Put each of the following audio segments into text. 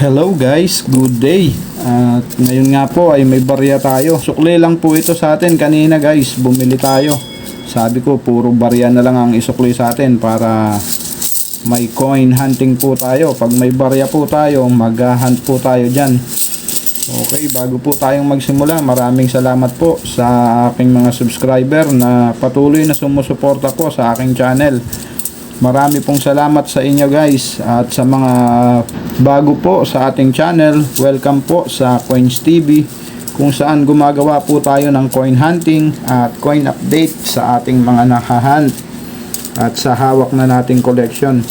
Hello guys, good day. At ngayon nga po ay may barya tayo. Sukli lang po ito sa atin kanina guys, bumili tayo. Sabi ko puro barya na lang ang isukli sa atin para may coin hunting po tayo. Pag may barya po tayo, mag-hunt po tayo dyan. Okay, bago po tayong magsimula, maraming salamat po sa aking mga subscriber na patuloy na sumusuporta po sa aking channel. Marami pong salamat sa inyo guys at sa mga bago po sa ating channel, welcome po sa Coins TV kung saan gumagawa po tayo ng coin hunting at coin update sa ating mga nakahunt at sa hawak na nating collection.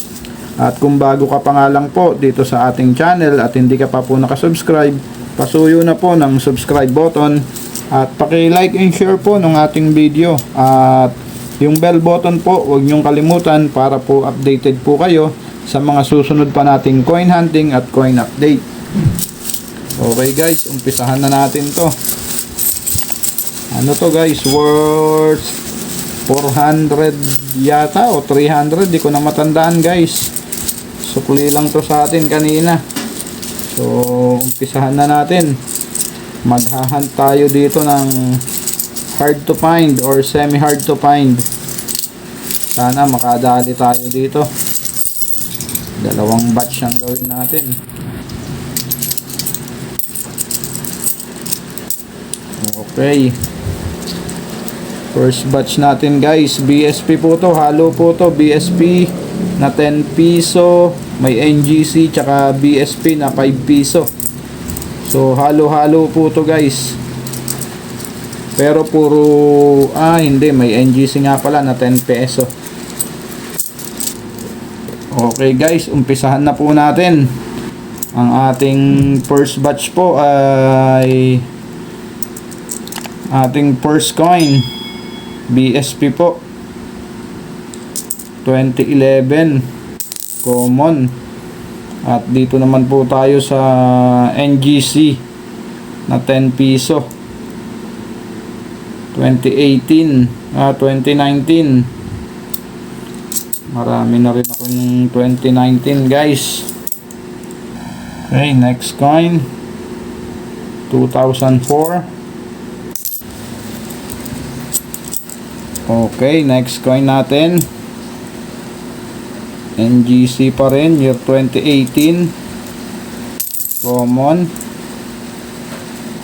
At kung bago ka pa nga lang po dito sa ating channel at hindi ka pa po nakasubscribe, pasuyo na po ng subscribe button at paki-like and share po ng ating video at yung bell button po, huwag niyong kalimutan para po updated po kayo sa mga susunod pa nating coin hunting at coin update. Okay guys, umpisahan na natin to. Ano to guys, worth 400 yata o 300, di ko na matandaan guys. Sukli lang to sa atin kanina. So, umpisahan na natin. Maghahunt tayo dito ng hard to find or semi hard to find. Sana makadali tayo dito. Dalawang batch ang gawin natin. Okay. First batch natin guys, BSP po to, halo po to, BSP na 10 piso, may NGC tsaka BSP na 5 piso. So halo-halo po to guys. Pero puro ah hindi. May NGC nga pala na 10 peso. Okay guys, umpisahan na po natin. Ang ating first batch po ay ating first coin. BSP po. 2011 common. At dito naman po tayo sa NGC na 10 piso 2018 ah 2019 marami na rin ako yung 2019 guys. Okay next coin. 2004 okay next coin natin. NGC pa rin year 2018 common.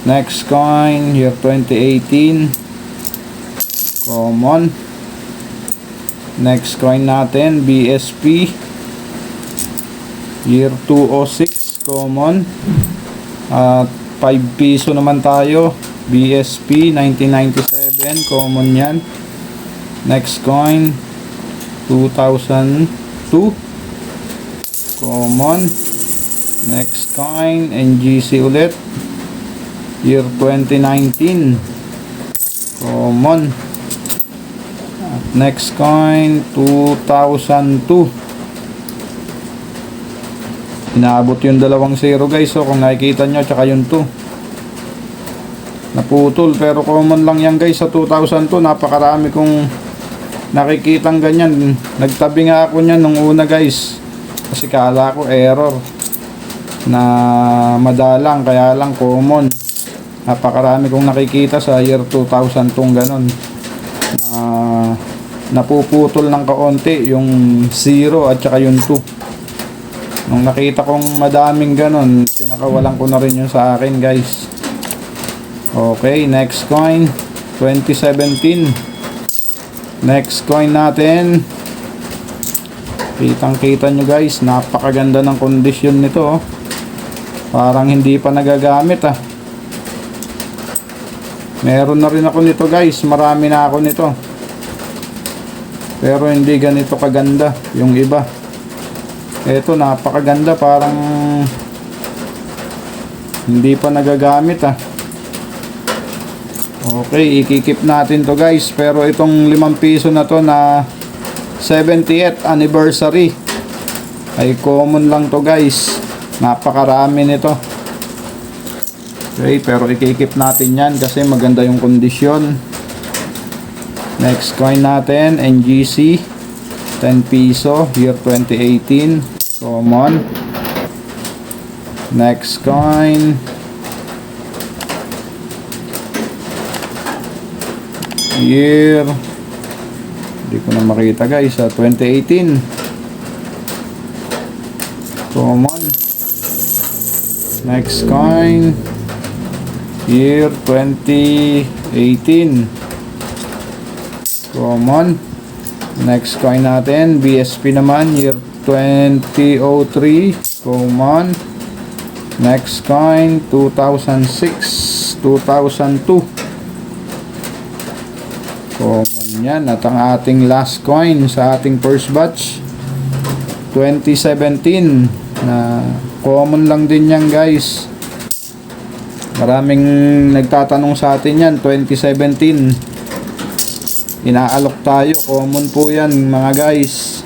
Next coin year 2018 common next coin natin BSP year 206 common at 5 piso naman tayo BSP 1997 common yan. Next coin 2002 common next coin NGC ulit. Year 2019 common next coin 2002 inaabot yung dalawang zero guys. So kung nakikita nyo tsaka yung 2 naputol pero common lang yan guys sa 2002 napakarami kong nakikitang ganyan. Nagtabi nga ako niyan nung una guys. Kasi kala ko error na madalang kaya lang common. Napakarami kong nakikita sa year 2000 tong ganon napuputol ng kaunti yung 0 at saka yung 2 nung nakita kong madaming ganon pinakawalan ko na rin yun sa akin guys okay next coin 2017 Next coin natin. Kitang kita nyo guys. Napakaganda ng kondisyon nito. Oh. Parang hindi pa nagagamit ah. Meron na rin ako nito guys. Marami na ako nito. Pero hindi ganito kaganda yung iba. Ito napakaganda. Parang hindi pa nagagamit ah. Okay, ikikip natin to guys. Pero itong 5 piso na to na 70th anniversary ay common lang to guys. Napakarami nito. Okay, pero ikikip natin yan kasi maganda yung kondisyon. Next coin natin, NGC. 10 piso, year 2018. Common. Next coin. Year. Hindi ko na makita guys. ah, 2018. Common. Next coin. Year 2018. Common. Next coin natin, BSP naman, year 2003. Common. Next coin, 2006, 2002. Common yan. At ang ating last coin sa ating first batch, 2017. Na common lang din yan guys. Maraming nagtatanong sa atin yan, 2017. Inaalok tayo, common po yan mga guys.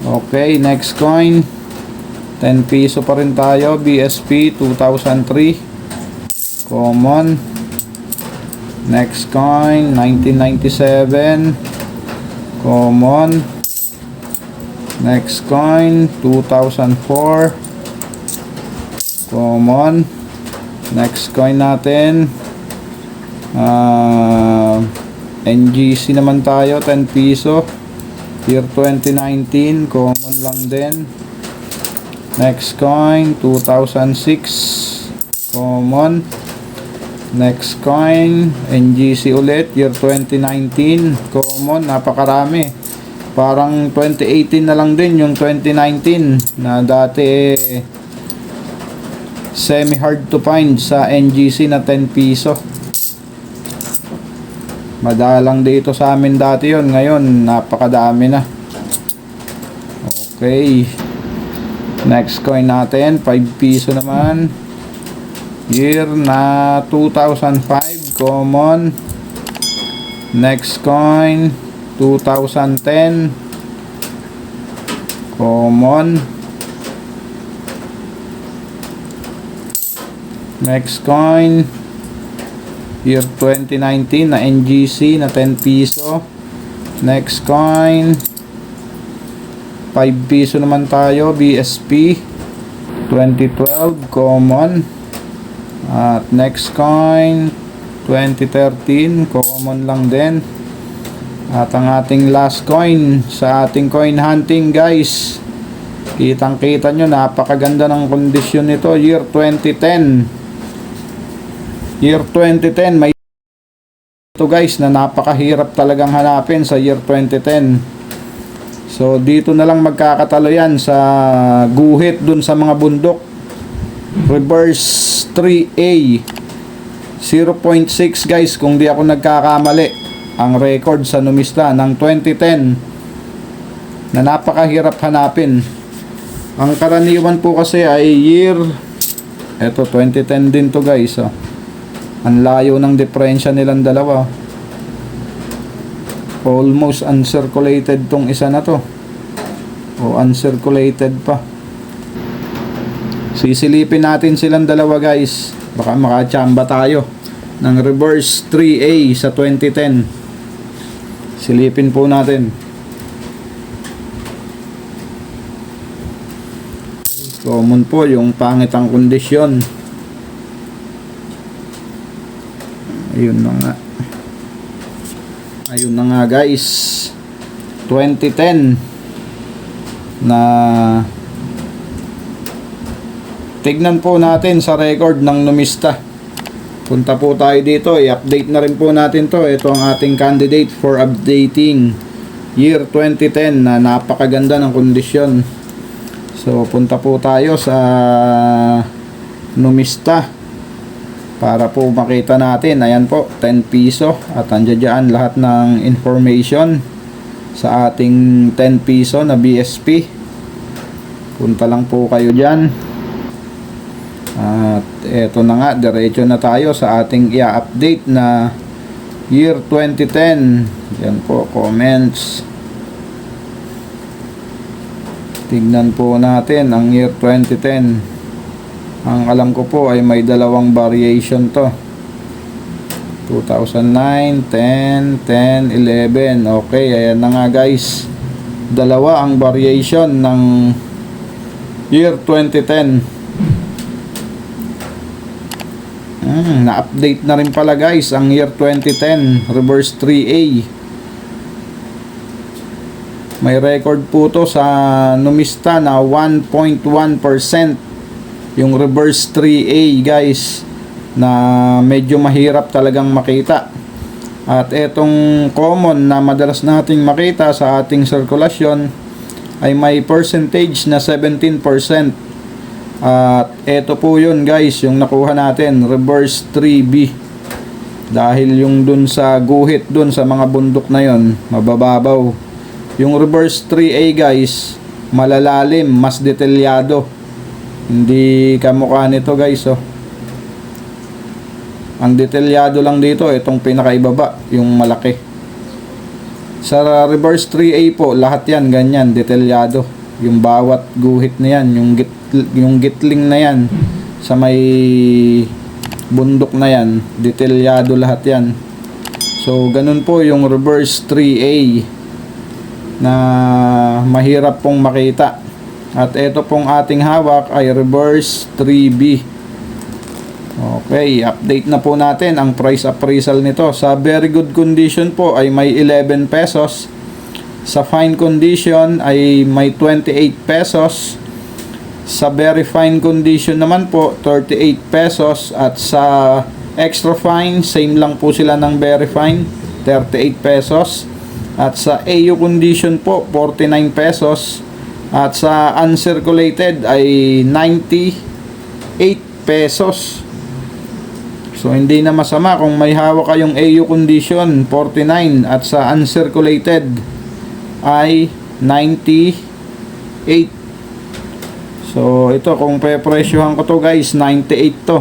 Okay, next coin. 10 piso pa rin tayo, BSP 2003. Common. Next coin, 1997. Common. Next coin, 2004. Common. Next coin natin. Ah, NGC naman tayo, 10 piso. Year 2019, common lang din. Next coin, 2006. Common. Next coin, NGC ulit, year 2019. Common, napakarami. Parang 2018 na lang din yung 2019 na dati eh, semi hard to find sa NGC na 10 piso. Madalang dito sa amin dati yon Ngayon, napakadami na. Okay. Next coin natin, 5 piso naman. Year na 2005, common. Next coin, 2010. Common. Next coin, year 2019 na NGC na 10 piso. Next coin, 5 piso naman tayo, BSP 2012 common. At next coin 2013 common lang din. At ang ating last coin sa ating coin hunting guys. Kitang kita nyo napakaganda ng kondisyon nito year 2010. Year 2010 may ito guys na napakahirap talagang hanapin sa year 2010. So dito na lang magkakatalo yan sa guhit dun sa mga bundok. Reverse 3A 0.6 guys kung di ako nagkakamali ang record sa numista ng 2010 na napakahirap hanapin. Ang karaniwan po kasi ay year eto 2010 din to guys oh. Ang layo ng diferensya nilang dalawa. Almost uncirculated tong isa na to. O uncirculated pa. Sisilipin natin silang dalawa guys. Baka makachamba tayo ng reverse 3A sa 2010. Silipin po natin. Common po yung pangit ang kondisyon. Ayun na nga. Ayun na nga guys. 2010 na tignan po natin sa record ng numista. Punta po tayo dito. I-update na rin po natin to. Ito ang ating candidate for updating year 2010 na napakaganda ng kondisyon. So punta po tayo sa numista para po makita natin ayan po 10 piso. At andyan dyan lahat ng information sa ating 10 piso na BSP punta lang po kayo dyan. At eto na nga diretso na tayo sa ating i-update na year 2010 yan po comments. Tignan po natin ang year 2010 ang alam ko po ay may dalawang variation to. 2009, 10, 10, 11 okay, ayan na nga guys. Dalawa ang variation ng year 2010 hmm, na-update na rin pala guys ang year 2010 reverse 3A may record po to sa numista na 1.1% yung reverse 3A guys na medyo mahirap talagang makita. At etong common na madalas nating makita sa ating sirkulasyon ay may percentage na 17%. At eto po yun guys, yung nakuha natin, reverse 3B. Dahil yung dun sa guhit dun sa mga bundok na yon mabababaw. Yung reverse 3A guys, malalalim, mas detalyado. Hindi kamukha nito guys oh. Ang detalyado lang dito, itong pinakaibaba, yung malaki. Sa reverse 3A po, lahat yan ganyan, detalyado. Yung bawat guhit na yan, yung, git, yung gitling na yan, sa may bundok na yan, detalyado lahat yan. So, ganun po yung reverse 3A na mahirap pong makita. At ito pong ating hawak ay reverse 3B. Okay, update na po natin ang price appraisal nito. Sa very good condition po ay may 11 pesos. Sa fine condition ay may 28 pesos. Sa very fine condition naman po 38 pesos at sa extra fine same lang po sila ng very fine 38 pesos. At sa AU condition po 49 pesos. At sa uncirculated ay 98 pesos. So hindi na masama kung may hawak kayong AU condition 49 at sa uncirculated ay 98. So ito kung pepresyohan ko to guys 98 to.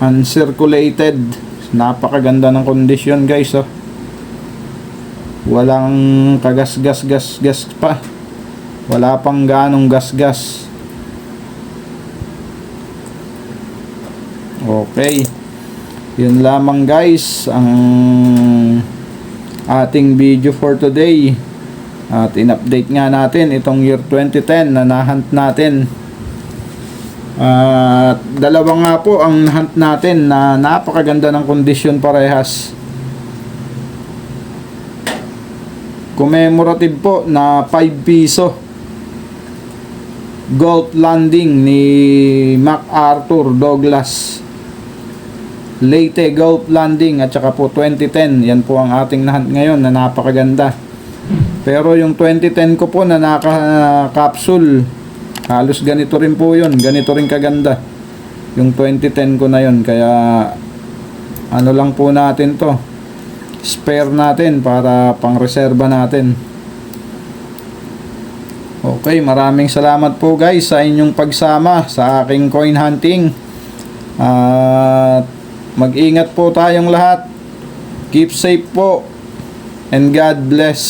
Uncirculated. Napakaganda ng kondisyon guys oh. Walang kagas-gas-gas-gas pa. Wala pang ganong gas-gas. Okay. Yun lamang guys ang ating video for today. At in-update nga natin itong year 2010 na nahunt natin. At dalawa nga po ang nahunt natin na napakaganda ng kondisyon parehas. Commemorative po na 5 piso. Gold Landing ni MacArthur Douglas. Leyte Gold Landing at saka po 2010 yan po ang ating nahunt ngayon na napakaganda. Pero yung 2010 ko po na naka-capsule halos ganito rin po yun ganito rin kaganda yung 2010 ko na yun kaya ano lang po natin to spare natin para pang reserva natin Okay, maraming salamat po guys sa inyong pagsama sa aking coin hunting. At mag-ingat po tayong lahat. Keep safe po. And God bless.